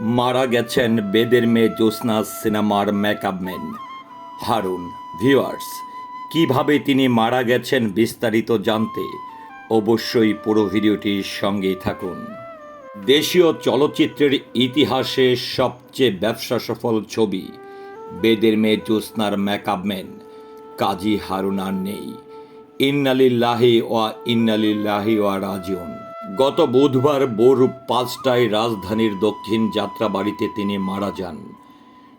মারা গেছেন বেদের মেয়ে জ্যোৎস্না সিনেমার মেকআপম্যান হারুন, ভিউয়ার্স, কীভাবে তিনি মারা গেছেন বিস্তারিত জানতে অবশ্যই পুরো ভিডিওটির সঙ্গেই থাকুন। দেশীয় চলচ্চিত্রের ইতিহাসে সবচেয়ে ব্যবসা সফল ছবি বেদের মেয়ে জ্যোৎস্নার মেকআপম্যান কাজী হারুন আর নেই। ইন্নালিল্লাহি ওয়া ইন্নালিল্লাহি ওয়া রাজিউন। গত বুধবার ভোর পাঁচটায় রাজধানীর দক্ষিণ যাত্রাবাড়িতে তিনি মারা যান।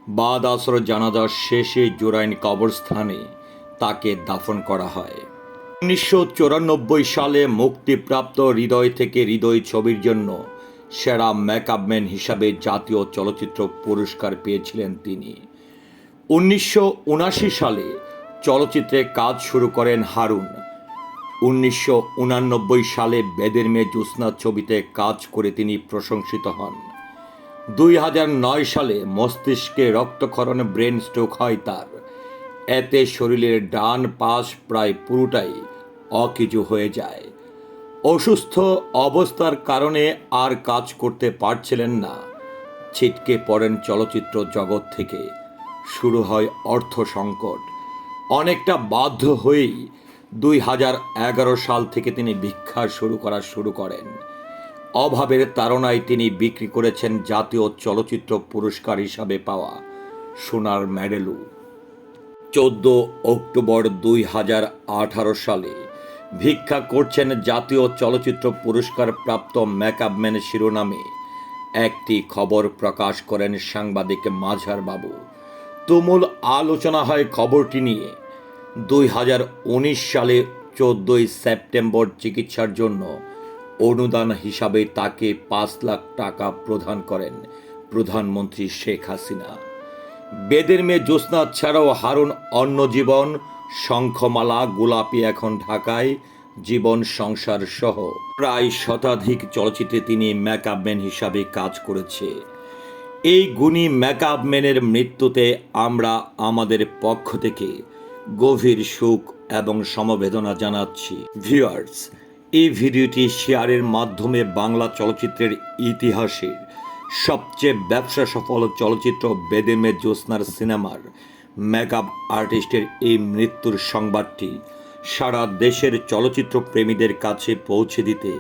বাদ আসর জানাজা শেষে জোরাইন কবরস্থানে তাকে দাফন করা হয়। উনিশশো চুরানব্বই সালে মুক্তিপ্রাপ্ত হৃদয় থেকে হৃদয় ছবির জন্য সেরা মেকআপম্যান হিসাবে জাতীয় চলচ্চিত্র পুরস্কার পেয়েছিলেন তিনি। উনিশশো উনাশি সালে চলচ্চিত্রে কাজ শুরু করেন হারুন। উনিশশো উনানব্বই সালে বেদের মেয়ে জ্যোৎস্না ছবিতে কাজ করে তিনি প্রশংসিত হন। দুই হাজার নয় সালে মস্তিষ্কে রক্তক্ষরণ ব্রেন স্ট্রোক হয় তার। এতে শরীরের ডান পাশ প্রায় পুরোটাই অকিজু হয়ে যায়। অসুস্থ অবস্থার কারণে আর কাজ করতে পারছিলেন না। ছিটকে পড়েন চলচ্চিত্র জগৎ থেকে। শুরু হয় অর্থ সংকট অনেকটা বাধ্য হয়েই দুই হাজার এগারো সাল থেকে তিনি ভিক্ষা শুরু করা শুরু করেন। অভাবের তাড়নায় তিনি বিক্রি করেছেন জাতীয় চলচ্চিত্র পুরস্কার হিসাবে পাওয়া সোনার মেডেলও। চোদ্দ অক্টোবর দুই হাজার আঠারো সালে ভিক্ষা করছেন জাতীয় চলচ্চিত্র পুরস্কার প্রাপ্ত মেকআপম্যান শিরোনামে। একটি খবর প্রকাশ করেন সাংবাদিক মাঝার বাবু। তুমুল আলোচনা হয় খবরটি নিয়ে। দুই হাজার উনিশ সালে চোদ্দই সেপ্টেম্বর চিকিৎসার জন্য অনুদান হিসাবে তাকে পাঁচ লাখ টাকা প্রদান করেন প্রধানমন্ত্রী শেখ হাসিনা। বেদের মেয়ে জ্যোৎস্না ছাড়াও হারুন অন্য জীবন, শঙ্খমালা, গোলাপি এখন ঢাকায়, জীবন সংসার সহ প্রায় শতাধিক চলচ্চিত্রে তিনি মেকআপম্যান হিসাবে কাজ করেছে। এই গুণী মেকআপম্যানের মৃত্যুতে আমরা আমাদের পক্ষ থেকে গভীর সুখ এবং সমবেদনা জানাচ্ছি। ভিউয়ার্স এই ভিডিওটি শেয়ারের মাধ্যমে বাংলা চলচ্চিত্রের ইতিহাসের সবচেয়ে ব্যবসা সফল চলচ্চিত্র বেদেমে জ্যোৎস্নার সিনেমার মেকআপ আর্টিস্টের এই মৃত্যুর সংবাদটি সারা দেশের চলচ্চিত্র প্রেমীদের কাছে পৌঁছে দিতে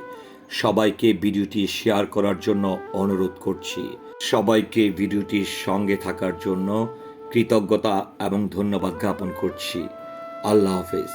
সবাইকে ভিডিওটি শেয়ার করার জন্য অনুরোধ করছি। সবাইকে ভিডিওটির সঙ্গে থাকার জন্য কৃতজ্ঞতা এবং ধন্যবাদ জ্ঞাপন করছি। আল্লাহ হাফেজ।